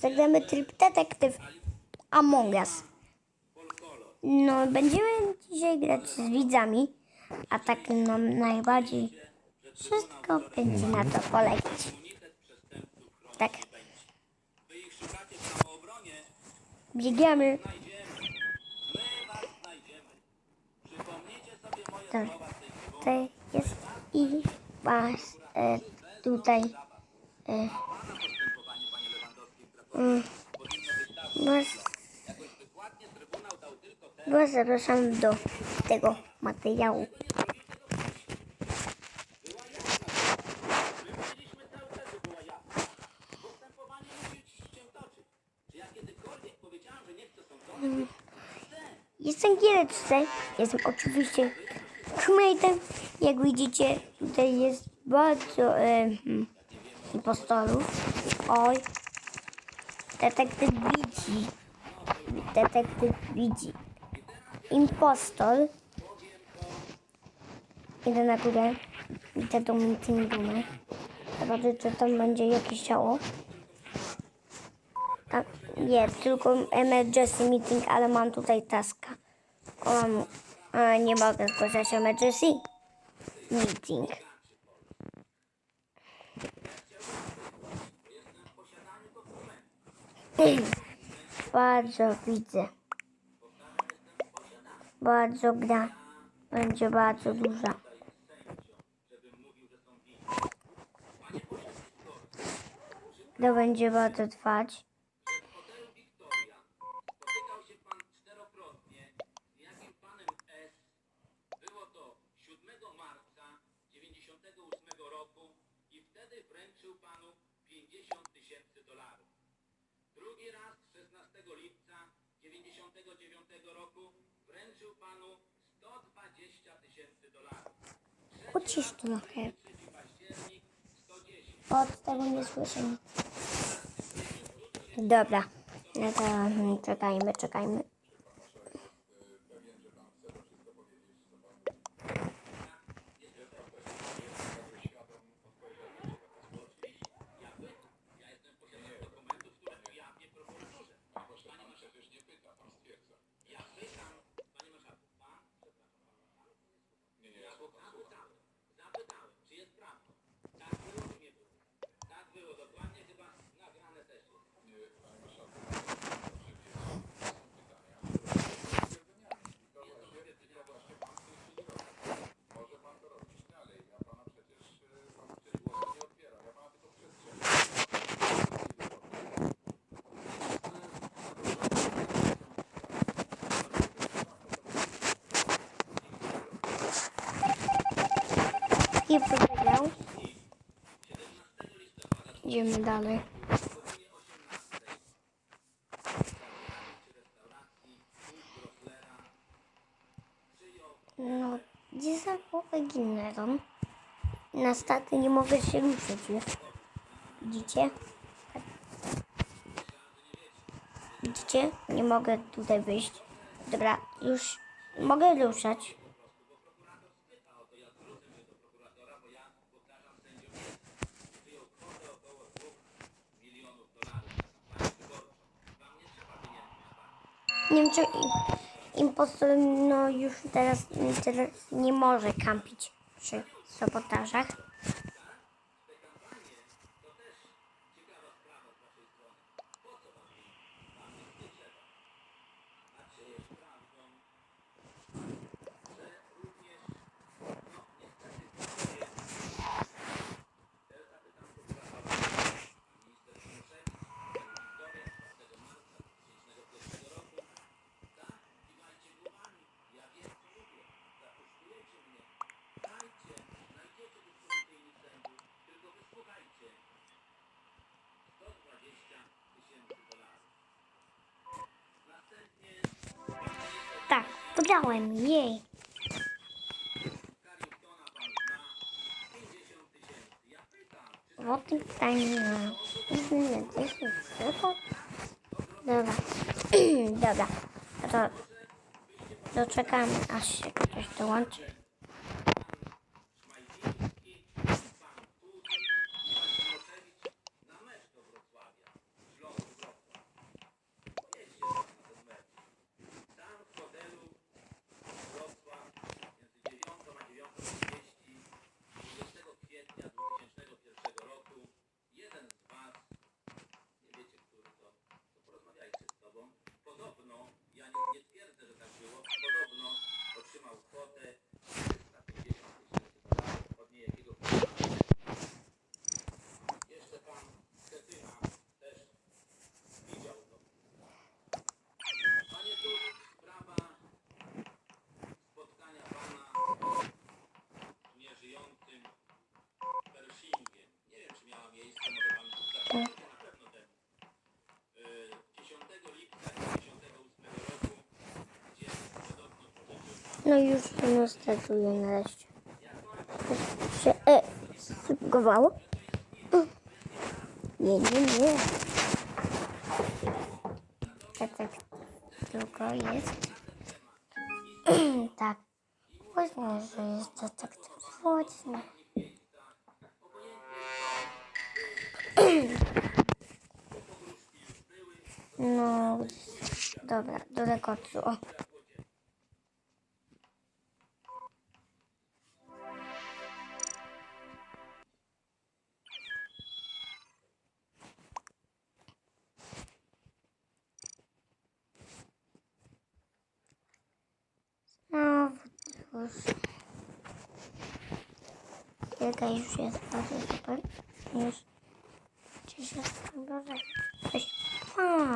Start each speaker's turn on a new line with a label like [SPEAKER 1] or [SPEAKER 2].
[SPEAKER 1] Zagramy tryb detektyw Among Us. No, będziemy dzisiaj grać z widzami, a tak no najbardziej wszystko będzie na to polegać. Tak. Biegamy. Dobra. Tutaj jest i was e, tutaj e, was, was zapraszam do tego materiału. Jestem giereczce, jestem oczywiście crewmate'em. Jak widzicie, tutaj jest bardzo e, impostorów. Oj, detektyw widzi, detektyw widzi. Impostor. Idę na górę, widzę tą meeting roomę. Zobaczę, czy tam będzie jakieś ciało. A, nie, tylko emergency meeting, ale mam tutaj taska. O, nie mogę zgłaszać emergency meeting. Bardzo widzę. Bardzo gra. Będzie bardzo duża. To będzie bardzo trwać.
[SPEAKER 2] Spotykał się pan czterokrotnie z jakim panem S. Było to 7 marca 98 roku i wtedy wręczył panu 50 tysięcy dolarów. Drugi raz 16 lipca 99 roku wręczył panu 120 tysięcy dolarów.
[SPEAKER 1] Ucisz trochę.
[SPEAKER 2] 3 październik 110.
[SPEAKER 1] Od tego nie słyszę. Dobra. No to mm, czekajmy, czekajmy.
[SPEAKER 2] Zapytałem, czy jest prawdą. Tak było, czy nie było? Tak było, dokładnie chyba nagrane też jest.
[SPEAKER 1] I powiedział. Idziemy dalej. No, gdzie za głowę ginęłam? Na staty nie mogę się ruszyć. Widzicie? Widzicie? Nie mogę tutaj wyjść. Dobra, już mogę ruszać. Nie wiem, czy im- impostor no, już teraz, teraz nie może kampić przy sabotażach. Wygrałem, jej. O tym pytanie na inny 10 sekund. Dobra, dobra. To doczekamy, aż się ktoś dołączy. No już to nas startuje nareszcie. Się, e, spróbowało? Nie, nie, nie. Tak, tak. Tylko jest. tak. Właśnie, że jest to tak właśnie. No, dobra, do rekordu. O. Znowu już. Kilka jest bardzo super. Już. Cześć. A.